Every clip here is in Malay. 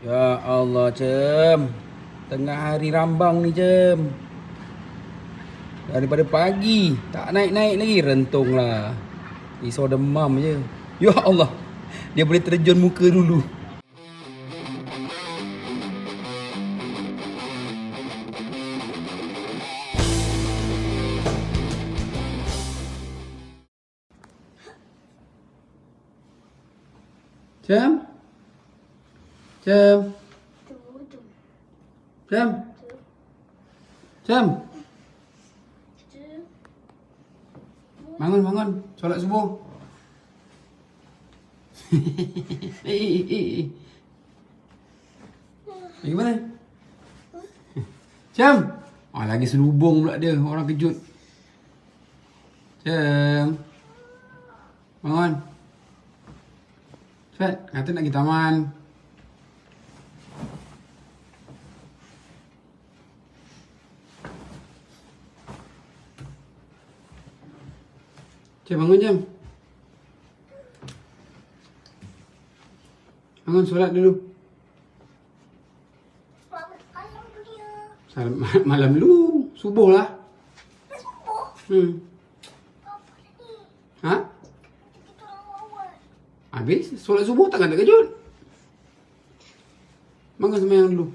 Ya Allah, Cem. Tengah hari rambang ni, Cem. Daripada pagi, tak naik-naik lagi, rentung lah. Risau demam je. Ya Allah, dia boleh terjun muka dulu. Cem? Cem? Bangun, bangun. Solat subuh. Lagi mana? Cem? Ah, lagi selubung pula dia. Orang kejut. Cem? Bangun. Cepat, kata nak pergi taman. Cik, bangun jam. Bangun solat dulu. Salam, malam dulu. Subuh lah. Hmm. Ha? Habis? Solat subuh takkan tak kejut? Bangun semayang dulu.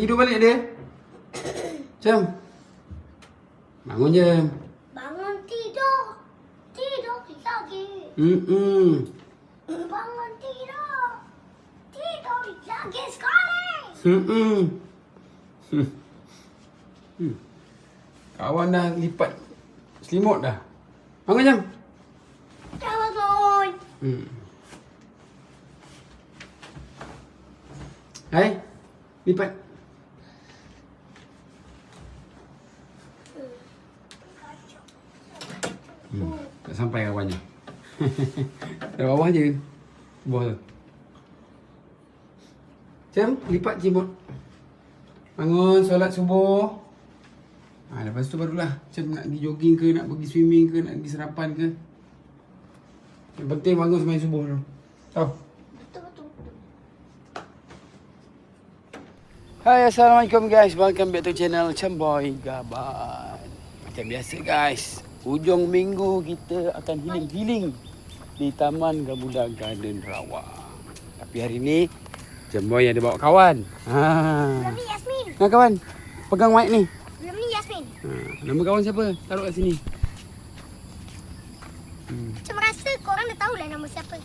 Tidur balik dia. Jam. Bangun jam. Bangun tidur. Tidur lagi. Hmm. Bangun tidur. Tidur lagi sekali. Hmm. Hmm. Kawan dah lipat selimut dah. Bangun jam. Jangan bangun. Hmm. Hai. Lipat. Hmm. Tak sampai kawannya. Dari bawah je. Bawah tu. Jam, lipat cimut. Bangun, solat subuh. Ha, lepas tu barulah macam nak pergi jogging ke, nak pergi swimming ke, nak pergi sarapan ke. Yang penting bangun semain subuh tu. Tahu? Betul betul. betul. Hai Assalamualaikum guys Welcome back to channel Chamboy Gaban Macam biasa guys Hujung minggu kita akan healing-healing Di Taman Gamuda Garden Rawang Tapi hari ni Chamboy ada bawa kawan ha. Ni Yasmin. Nah kawan Pegang mic ni ni Yasmin. ha. Nama kawan siapa? Taruh kat sini hmm. Macam rasa korang dah tahulah nama siapa.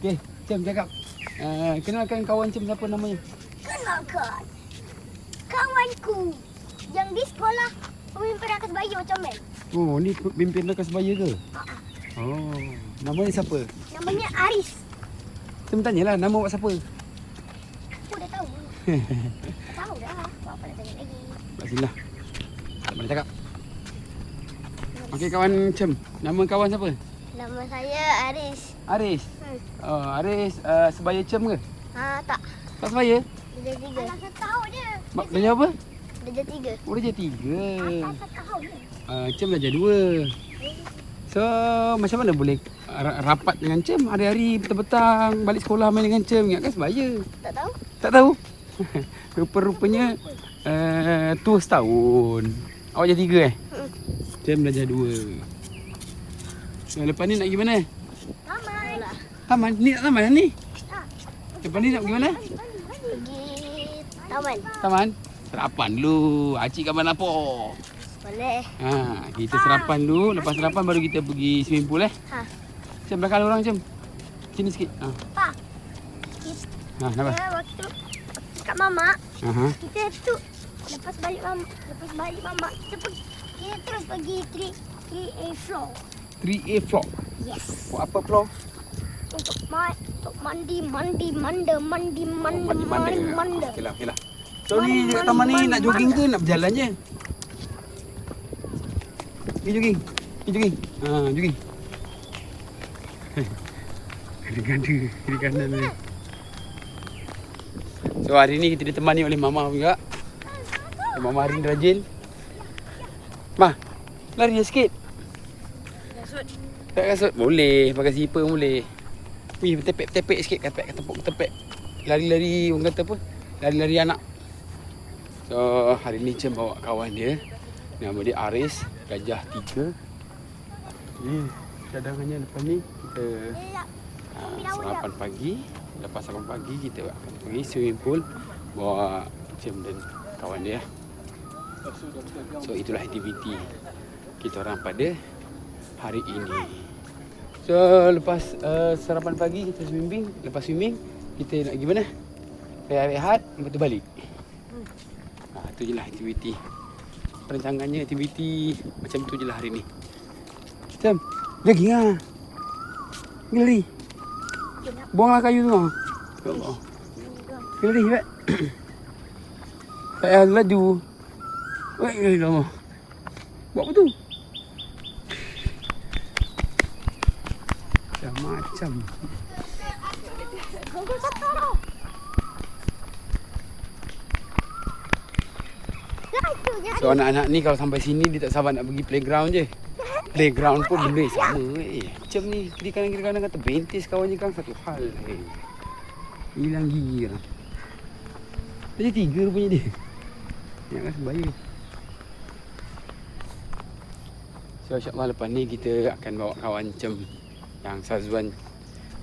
Okay Cem cakap uh, Kenalkan kawan Cem siapa namanya? Kenalkan. Kawanku. Yang di sekolah pemimpin akas bayi macam. Oh ni pimpin lekas sebaya ke? Oh Namanya siapa? Namanya Aris. Cem tanyalah nama awak siapa? Aku dah tahu. tahu dah. Apa nak tanya lagi? Tak silap. Tak boleh cakap. Okey kawan Cem. Nama kawan siapa? Nama saya Aris. Aris. Hmm. Oh, Aris uh, sebaya Cem ke? Ha, tak. Tak sebaya? Dia jadi tiga. Anak tahu je. Mak belajar apa? Dia jadi tiga. Oh, dia jadi tiga. Anak tahu je. Uh, Cem belajar dua. So, macam mana boleh ra- rapat dengan Cem hari-hari petang-petang balik sekolah main dengan Cem ingatkan sebaya. Tak tahu? Tak tahu. Rupa-rupanya uh, tua setahun. Awak jadi tiga eh? Hmm. Cem belajar dua. So, lepas ni nak pergi mana? Taman. Taman? Ni nak taman ni? Ha. Lepas ni nak pergi mana? Pergi taman. Taman? Sarapan dulu. Acik kat mana apa? Boleh. Ha, kita sarapan dulu. Lepas sarapan baru kita pergi swimming pool eh. Ha. Cem belakang orang Cem. Sini sikit. Ha. Pa. Ha, nampak? Kita waktu kat mama, Aha. kita tu lepas balik mama, lepas balik mama, kita pergi kita terus pergi 3 3A floor. 3A floor. Yes. Buat apa floor? Untuk ma untuk mandi mandi manda mandi manda Mandi mana? mandi manda. Okey lah, okey lah. So ni dekat taman ni nak jogging ke nak berjalan je? Pergi jogging. Pergi jogging. Ha, jogging. Ganda-ganda kiri kanan ni. So hari ni kita ditemani oleh mama juga. Mama Marin rajin. Ma, lari dia sikit. Kasut. Tak kasut boleh, pakai zipper pun boleh. Wih, tepek-tepek sikit, tepek tepuk-tepek. Lari-lari orang kata apa? Lari-lari anak. So, hari ni Cem bawa kawan dia. Nama dia Aris, gajah tiga. Ni cadangannya lepas ni kita ha, sarapan pagi. Lepas sarapan pagi kita akan pergi swimming pool bawa Cem dan kawan dia. So itulah aktiviti kita orang pada hari ini. So lepas uh, sarapan pagi kita swimming, lepas swimming kita nak pergi mana? Rehat-rehat, lepas tu balik. Ha, tu je lah aktiviti. Perancangannya aktiviti macam tu je lah hari ni. Macam, lagi. Pergi lari. Buanglah kayu tu. Ya Allah. Lari, Mat. Tak payah laju. Wait, lari lama. Buat apa tu? Macam-macam. Gogol satu tau. Lah So anak-anak ni kalau sampai sini dia tak sabar nak pergi playground je. Playground pun benda yang sama. Eh, macam ni kiri kanan kiri kanan kata bentis kawan je kan satu hal. Eh. Hilang gigi lah. Tadi tiga rupanya dia. Yang kan sebaya. So insyaAllah lepas ni kita akan bawa kawan macam yang Sazwan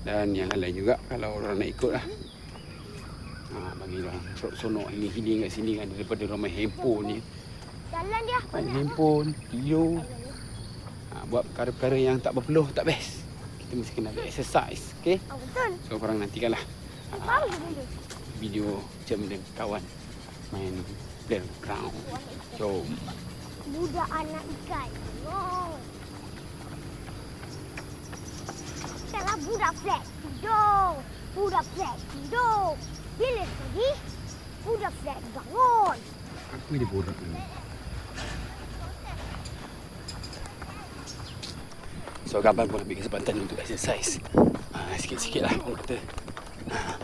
dan yang lain juga kalau orang nak ikut lah. Ha, bagi orang sonok ini healing kat sini kan daripada main handphone ni. Jalan dia. Main handphone, tidur. Ha, buat perkara-perkara yang tak berpeluh, tak best. Kita mesti kena ada exercise, okay? Oh, betul. So korang nantikanlah ha, video macam dengan kawan main playground. Jom. Budak anak ikan. Oh. Kalau budak flat tidur. Budak flat tidur. Bila pergi, budak flat bangun. Apa dia borak ni? So Gaban pun ambil kesempatan untuk exercise ha, Sikit-sikit lah orang kata ha.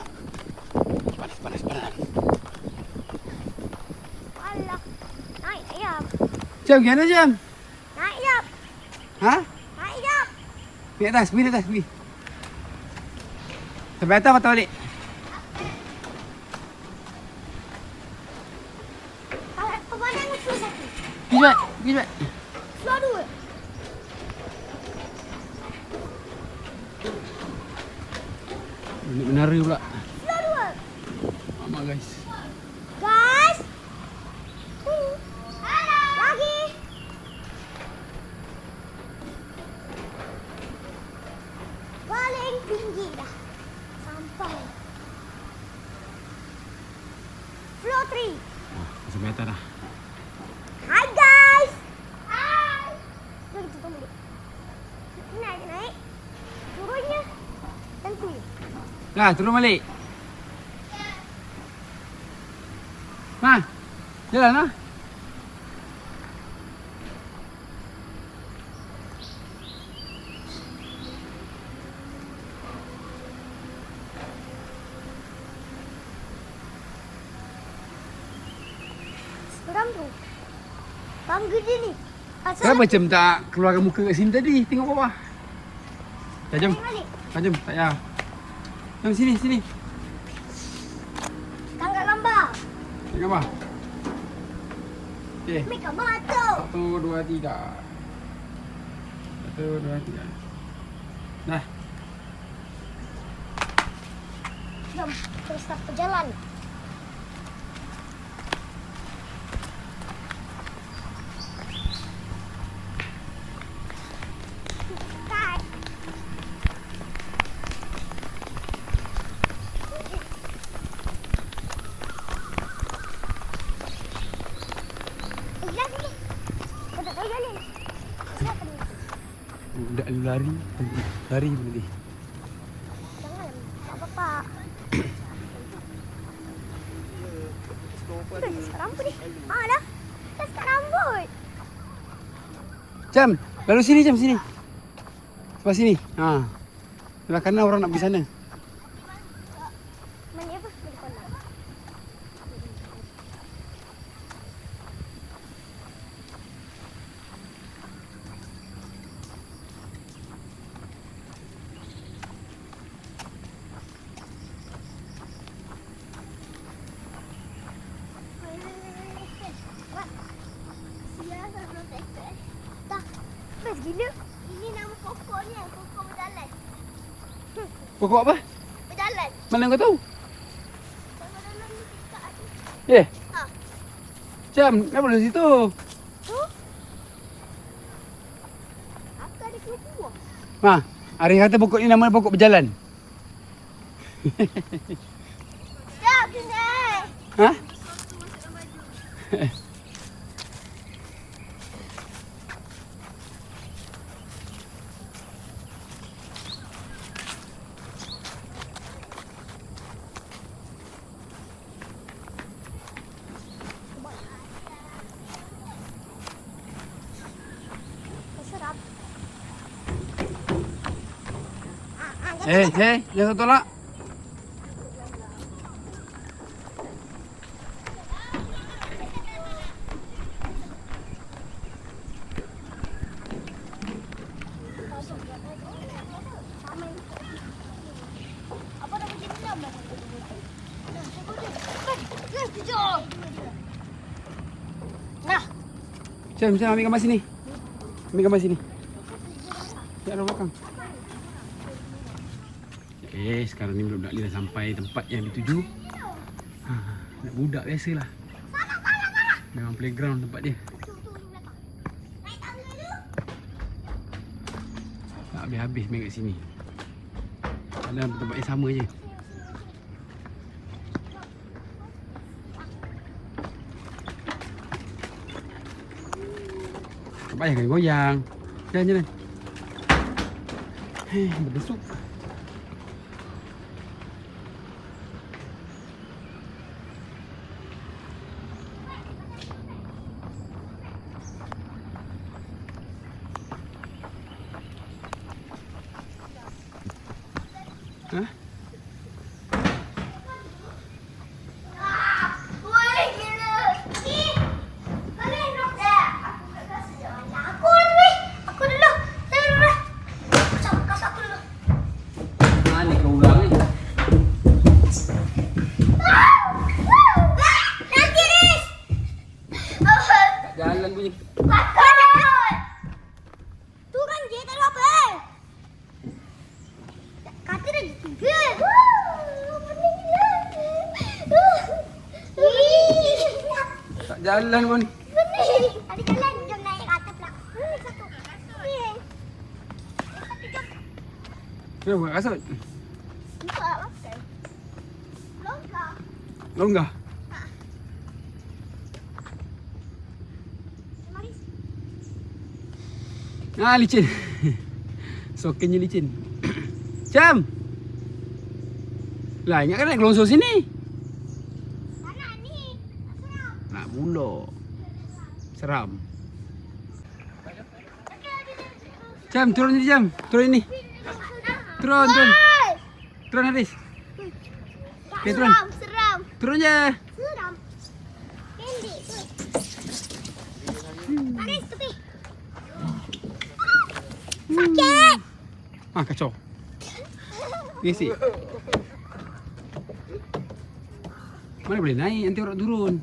Panas, panas, panas Alah. Naik ayam. Jam, gimana Jam? Naik jap. Ha? Naik jap. Pergi atas, pergi atas, pergi Sampai atas patah balik. Pergi cepat, pergi cepat Floor dua. Nak menara pula Floor dua. Mak guys Guys. Hmm. Lagi. Paling tinggi dah. Sampai. Floor 3. Sampai atas dah Hai guys. Hai. Jom kita tunggu. Naik, naik. Turunnya. Tentu. Dah, turun balik Ma, jalan lah. Bangga dia ni. Asal Kenapa macam tak keluarkan muka kat sini tadi? Tengok bawah jom. Dah jom, tak payah Jom sini, sini Tangkap gambar. Tengok apa? Okay Ambil gambar tu. Satu, dua, tiga Satu, dua, tiga Dah Jom, terus start berjalan. Start. Eh, lagi. Kau tak tahu jalan. Siapa ni? Budak lu lari Lari boleh Jangan. Tak apa-apa. Apa ni? Ah, dah. Dah sekat rambut. Jam, lalu sini jam sini. Sebelah sini. Ha. Sebelah kanan orang nak pergi sana. Mana apa? Mana kolam? gila. Ini nama pokoknya, pokok berjalan. Pokok apa? Berjalan. Mana kau tahu? Eh, Ha. Cam, kenapa lu situ? Tu. Aku ada keluar buah. Ma, Ari kata pokok ni nama pokok berjalan. Jap, sini. Ha? Serap. Ah, ah, Eh, eh, jangan tolak. Apa dah macam ni lama? Nah, tengok dia. Nah, tujuh. Nah, Cam, Cam ambil gambar sini. Ambil gambar sini. Ya, ada belakang. Eh, sekarang ni budak-budak ni dah sampai tempat yang dituju. Ha, nak budak biasalah. Memang playground tempat dia. Tak habis-habis main kat sini. Dalam tempat yang sama je. Tak payah kena goyang. Jalan jalan. Hei, berdesuk. Hah? Woi, gila. Ni. Kalian nak tak? Aku tak kasih jalan. Aku dulu. weh. Aku dulu. Saya dulu. Kasih, kasih aku dulu. Ah, ni kau ulang ni. Nanti, Riz. Tak jalan punya. Kakak. Turun je, tak ada apa. Kata dah tiga. Pening gila. Tak jalan pun. Kenapa buat kasut? Untuk tak pakai. Longgar. Longgah. Mari. Ah, licin. Sokennya licin. Cam. Lah, ingat kan nak gelonsor sini? Mana ni? Nak bulok. Seram. Cam, turun sini Cam. Turun ini. Turun, turun. Turun Haris. Tak Okey, turun. seram, seram. Turun je. Seram. Pendek tu. Paris tepi. Sakit. Ah, kacau. Gesek. Mana boleh naik nanti orang turun.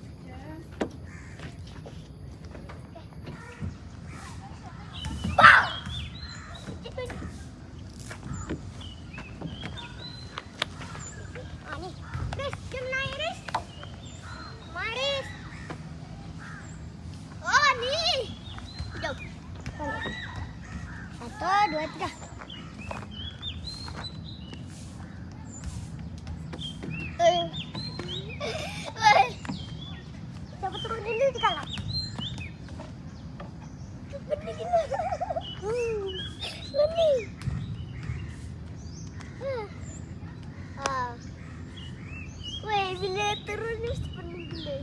Mesti pening gila.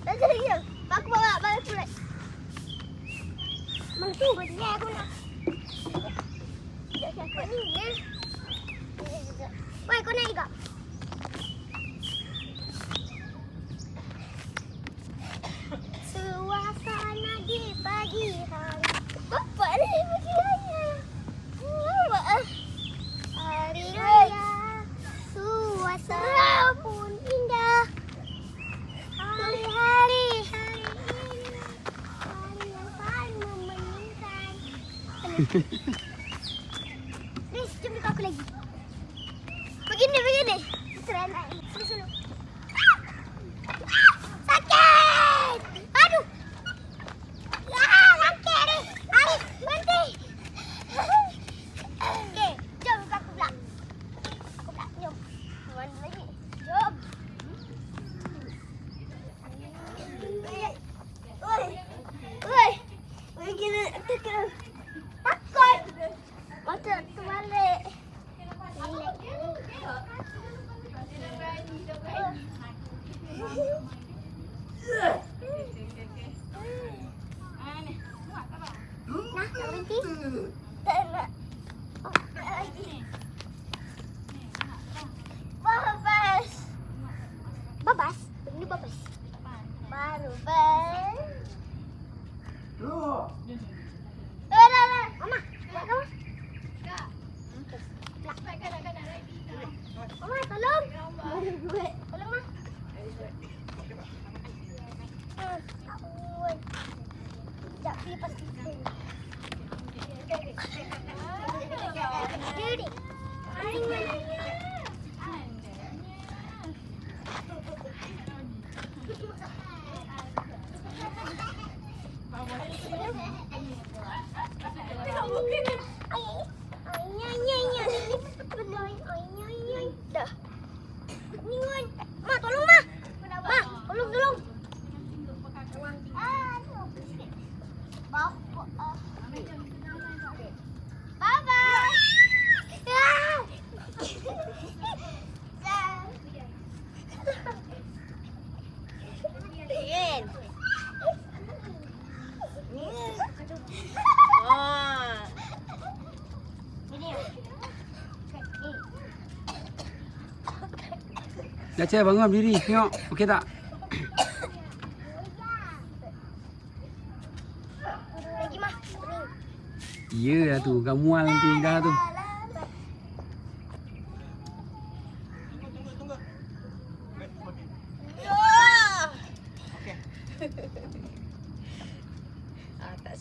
Dah jadi ya. Aku bawa balik pula. Mana tu aku nak. Sekejap, sekejap. Ni ya. Sekejap, sekejap. Weh, kau naik tak? Suasana di pagi hari. Bapak ni pagi raya. Bapak ah. Hari raya. Suasana pun indah. Hari-hari. hari indah. Nis, jom ikut aku lagi. Begini, begini. Try naik. Sini, sini. Ah! Sakit! Aduh! Ah, sakit ni. Arif, berhenti. Okey, jom ikut aku pula. Aku pula, jom. Mana lagi? Jom. Oi. Oi. Oi, kena takut. Takut. Mata terbalik. Nak, nak berhenti? Tak nak. Oh, tak lagi. Babas. Babas? Ini babas. Baru bas. Eh, dah, dah. Mama, buat kamu. Mama, tolong. Tolong, Ma. Hmm, takut. Sekejap, pergi lepas kita. Jadi. Dah. Ningon. Ma, tolong ma. Ma, tolong tolong. Bapa. Baba. Yen. Ah. Ini. Cik bangun berdiri. Tengok. Okey tak? Ya lah tu. Gamual nanti dah tu. Ah, tak.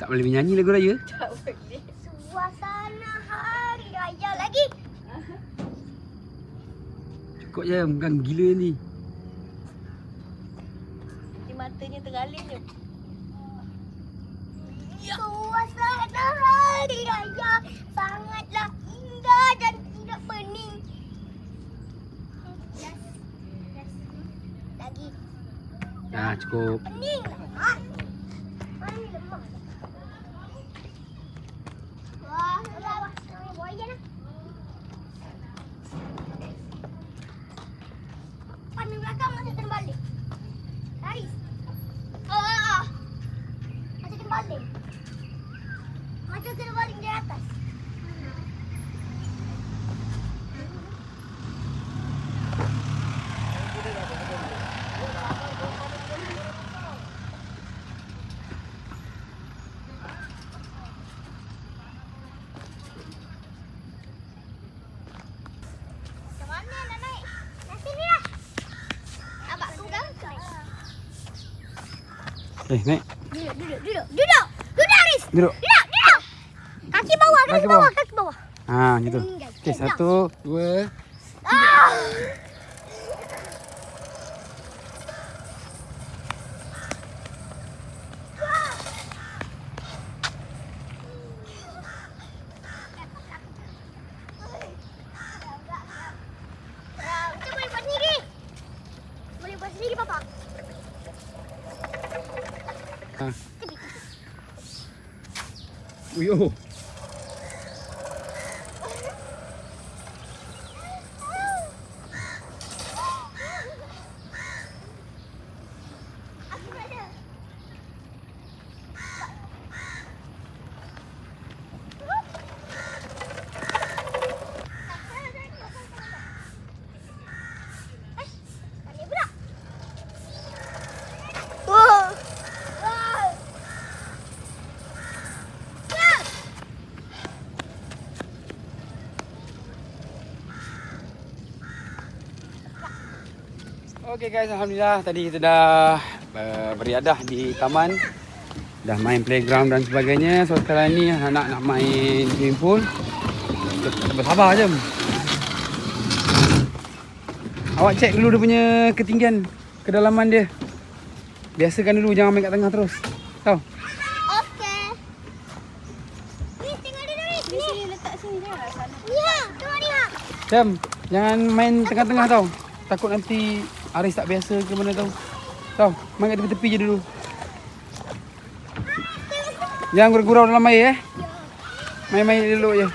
Tak boleh menyanyi lagu raya. Tak boleh. Suasana hari raya lagi. Cukup je. Bukan gila ni. Di matanya tergalin je. Suasana hari raya sangatlah indah dan tidak pening. Yes. Yes. Lagi. Dah cukup. Pening. Ha? Mana lemah. Wah, dah lah. Bawa je lah. Pandang belakang masih terbalik. Lari. Ah. Masih terbalik. Macam kena baling di atas. Macam mana nak naik? Nak sini lah. Nampak tu kan? Eh, naik. Duduk, duduk, duduk. Duduk. Duduk, Aris. Duduk. Duduk, duduk. Kaki bawah, kaki, Kaki bawah. bawah. kaki bawah. Ha, gitu. Okey, satu, dua. Ah. go. Okey guys, alhamdulillah tadi kita dah uh, beriadah di taman. Dah main playground dan sebagainya. So sekarang ni anak nak main swimming pool. Kita bersabar je. Awak cek dulu dia punya ketinggian, kedalaman dia. Biasakan dulu jangan main kat tengah terus. Tahu? Okey. Ni tengok dia ni. Di sini letak sini jangan sana. Ya, tengok ni ha. Jam, jangan main tengah-tengah tau. Takut nanti Aris tak biasa ke mana tau. Tahu? Main kat tepi-tepi je dulu. Jangan gurau-gurau dalam air eh. Main-main dulu je.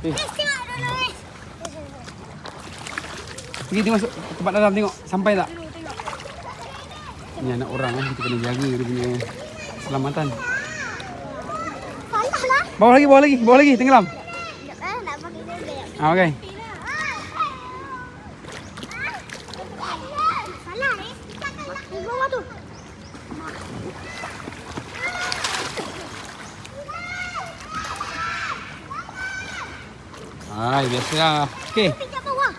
Eh, tengok pergi masuk tempat dalam tengok sampai tak? Ni anak orang eh, kita kena jaga dia punya keselamatan. Salah lah. Bawa lagi, bawa lagi, bawa lagi, tenggelam. Eh. Ah, okey. Salah ni. Di bawah tu. Hai, biasalah. Okey. Pijak bawah.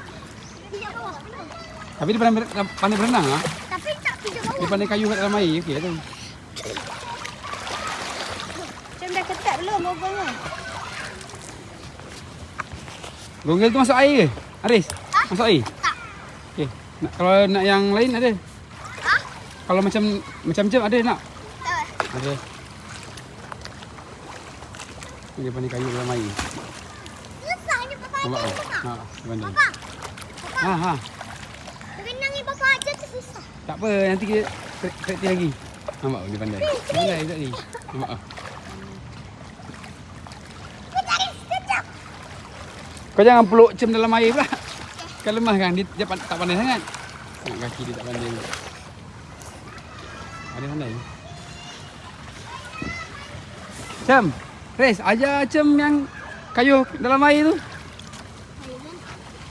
Pijak bawah. Tapi dia pandai, pandai berenang ah. Tapi tak pijak Dia bawah. pandai kayu kat dalam air. Okey tu. Macam dah ketat belum mogolnya? Gonggel tu masuk air ke? Aris? Masuk air? Tak. Okey. Nak kalau nak yang lain ada? Ha? Kalau macam macam-macam ada nak? Tak. Ada. Dia pandai kayu dalam air. Papa. Tak? Susah. Ha, pandai. Papa. Ha ha. Renang ni papa aja tu susah. Tak apa, nanti kita pra- praktis lagi. Nampak dia pandai? Pandai tak ni? Nampak kejap. Kau jangan peluk cem dalam air pula. Kan lemah kan? Dia, dia tak pandai sangat. Tengok kaki dia tak pandai. Ada pandai. Cem, Res, ajar Cem yang kayu dalam air tu.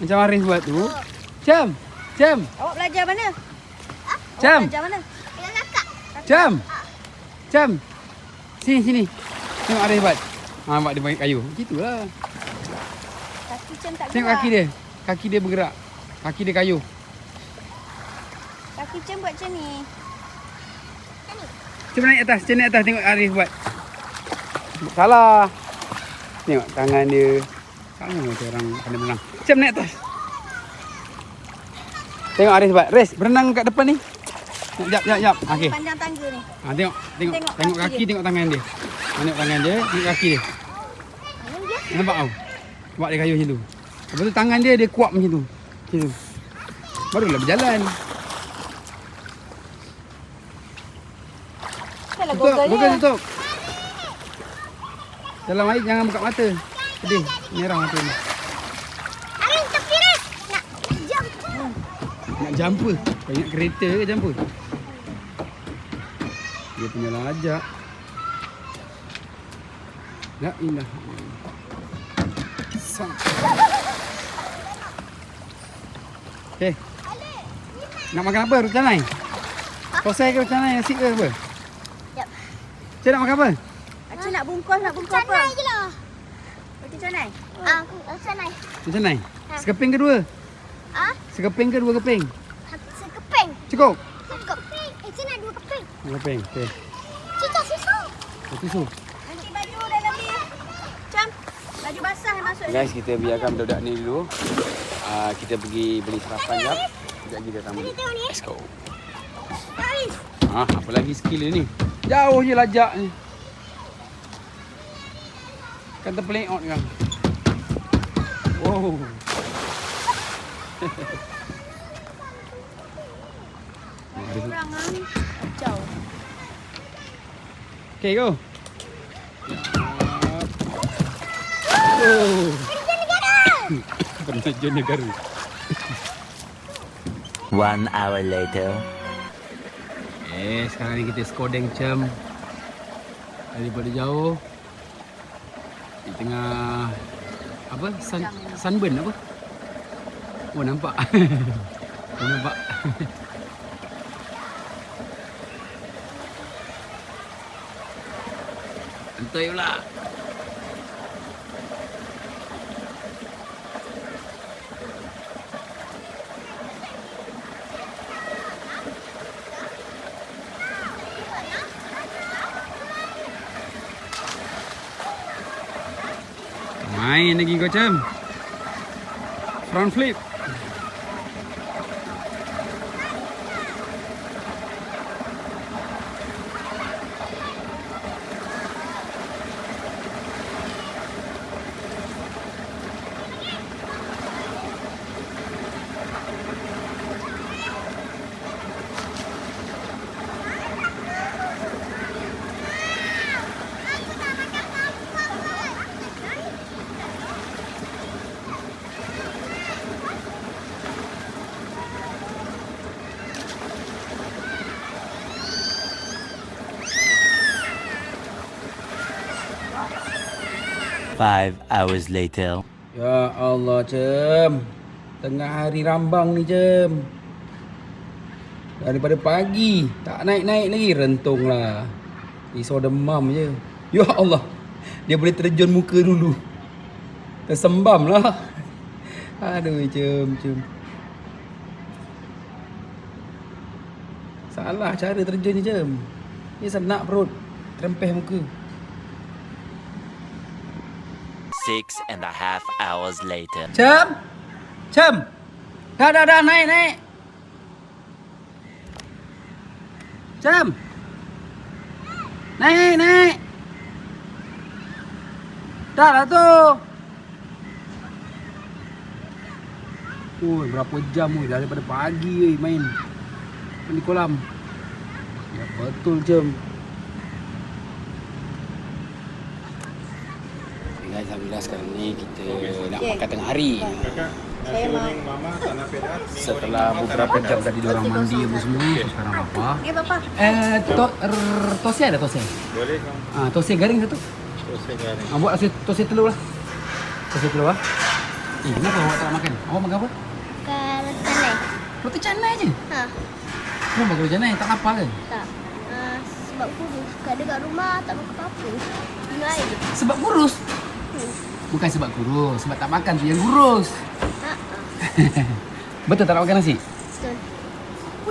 Macam Aris buat tu. Cem, Cem, Awak belajar mana? Cem, Belajar mana? Dengan kakak. Cem. Cem. Sini, sini. Tengok Aris buat. Ha, nampak dia pakai kayu. Begitulah. Kaki Cem tak Tengok gerak. kaki dia. Kaki dia bergerak. Kaki dia kayu. Kaki Cem buat macam ni. Cuba naik atas, cuba naik atas tengok Arif buat. Salah. Tengok tangan dia. Sama macam orang pandai berenang. Cuba naik atas. Tengok Arif buat. Res, berenang kat depan ni. Jap, jap, jap. Okey. Panjang tangga ni. Ha, tengok, tengok, Tengok tengok kaki kaki, tengok tangan dia. Tengok tangan dia, tengok kaki dia. Nampak tau? Buat dia kayu macam tu. Lepas tu tangan dia, dia kuat macam tu. Macam tu. Barulah berjalan. Salah Tutup, gogol buka dia. tutup. Dalam air jangan buka mata. Pedih, merah mata ni. Arin tepi ni. Nak jam. Nak jumper. Kau ingat kereta ke jumper? Dia punya lajak. La ilaha illallah. Sang. Okay. Nak makan apa? Rucanai? Kosai ke rucanai? Nasi ke apa? Jap. Cik nak makan apa? Acik nak bungkus, nak bungkus apa? Canai je lah. Canai? Ah, canai. Rucanai? Sekeping ke dua? Ah, Sekeping ke dua keping? sekeping. Cukup? Sekeping. Eh, cina dua keping. Dua keping. Okey. Cicak susu. Satu susu. Nanti baju dalam ni. Cem, baju basah yang masuk ni. Guys, kita biarkan budak-budak ni dulu. Uh, kita pergi beli sarapan jap. Sekejap datang beli. Tengok ni. Let's go. Ha, apa lagi skill dia ni? Jauh je lajak ni. Kan terpelengok kan. Wow. Kurang ah. Kacau. Okay, go. Oh. Penerjun negara. One hour later. Eh, sekarang ni kita skodeng cem daripada jauh di tengah apa sun, sunburn apa? Oh nampak. oh, nampak. Antoi pula. Kau Cem. Front flip. Five hours later. Ya Allah Cem. Tengah hari rambang ni Cem. Daripada pagi tak naik-naik lagi rentung lah. Risau demam je. Ya Allah. Dia boleh terjun muka dulu. Tersembam lah. Aduh Cem, Cem. Salah cara terjun ni Cem. Dia senak perut. Terempeh muka. Six and a half hours later. Cem. Cem. Dah dah dah naik naik. Cem. Naik naik. Dah lah tu. Oi, berapa jam oi daripada pagi oi main. Di kolam. Ya betul Cem. Alhamdulillah sekarang ni kita nak Okay. makan tengah hari. Kakak, nasi kuning mama tanah pedas. Setelah beberapa jam pedas. tadi diorang mandi apa semua, sekarang apa? Ya, Papa. Eh, to, er, tose ada tose? Boleh Ah, tose garing satu. selesai garing. Ah, buat tose, tose telur lah. Tose telur lah. Eh, kenapa awak tak nak makan? Awak makan apa? Kalau tanah. Roti canai je. Ha, Kenapa roti canai? Tak lapar ke? tak. Uh, sebab kurus. Kalau ada kat rumah tak makan apa-apa. Minum air je. Sebab kurus. Hmm. Bukan sebab kurus, sebab tak makan tu yang kurus. Betul tak nak makan nasi? Betul.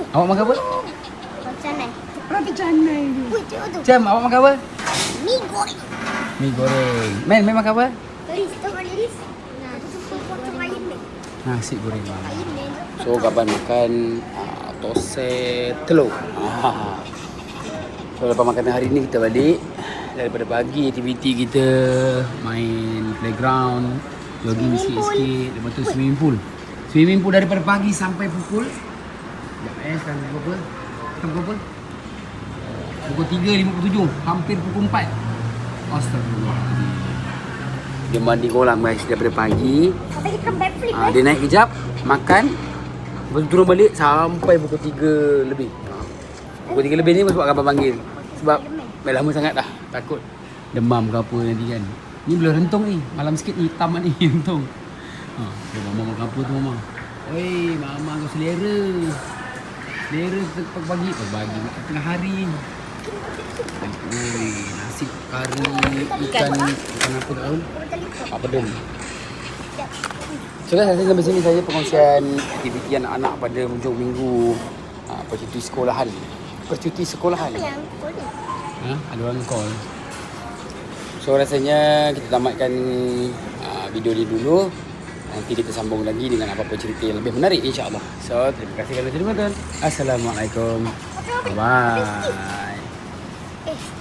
Awak makan apa? Macam mana? Roti canai tu. Cem, awak makan apa? Mi goreng. Mi goreng. Men, men makan apa? Nasi goreng. Ayam ni. So kapan makan uh, tose telur. Ah. So lepas makan hari ni kita balik daripada pagi aktiviti kita main playground, jogging sikit-sikit, lepas tu swimming pool. Swimming pool daripada pagi sampai pukul Sekejap eh, sekarang pukul berapa? Sekarang pukul berapa? Pukul 3.57, hampir pukul 4. Astagfirullahaladzim. Dia mandi kolam guys daripada pagi Sampai kita backflip Ha, eh. dia naik kejap, makan, lepas tu turun balik sampai pukul 3 lebih. Ha. Pukul 3 lebih ni sebab abang panggil. Sebab dah lama sangat dah, takut demam ke apa nanti kan. Ni belum rentung ni, malam sikit ni hitam ni rentung. Ha, dia mama makan apa tu mama? Oi, mama kau selera. Selera tu pagi, pagi tengah hari. Oi, nasi kari ikan ikan apa tahu? Apa dem? So guys, sampai sini saja perkongsian aktiviti anak-anak pada hujung minggu uh, percuti sekolahan. Percuti sekolahan. Ha? Ada orang call. So rasanya kita tamatkan uh, video ni dulu. Nanti kita sambung lagi dengan apa-apa cerita yang lebih menarik insya-Allah. So terima kasih kerana menonton. Assalamualaikum. Bye. Eh, Steve,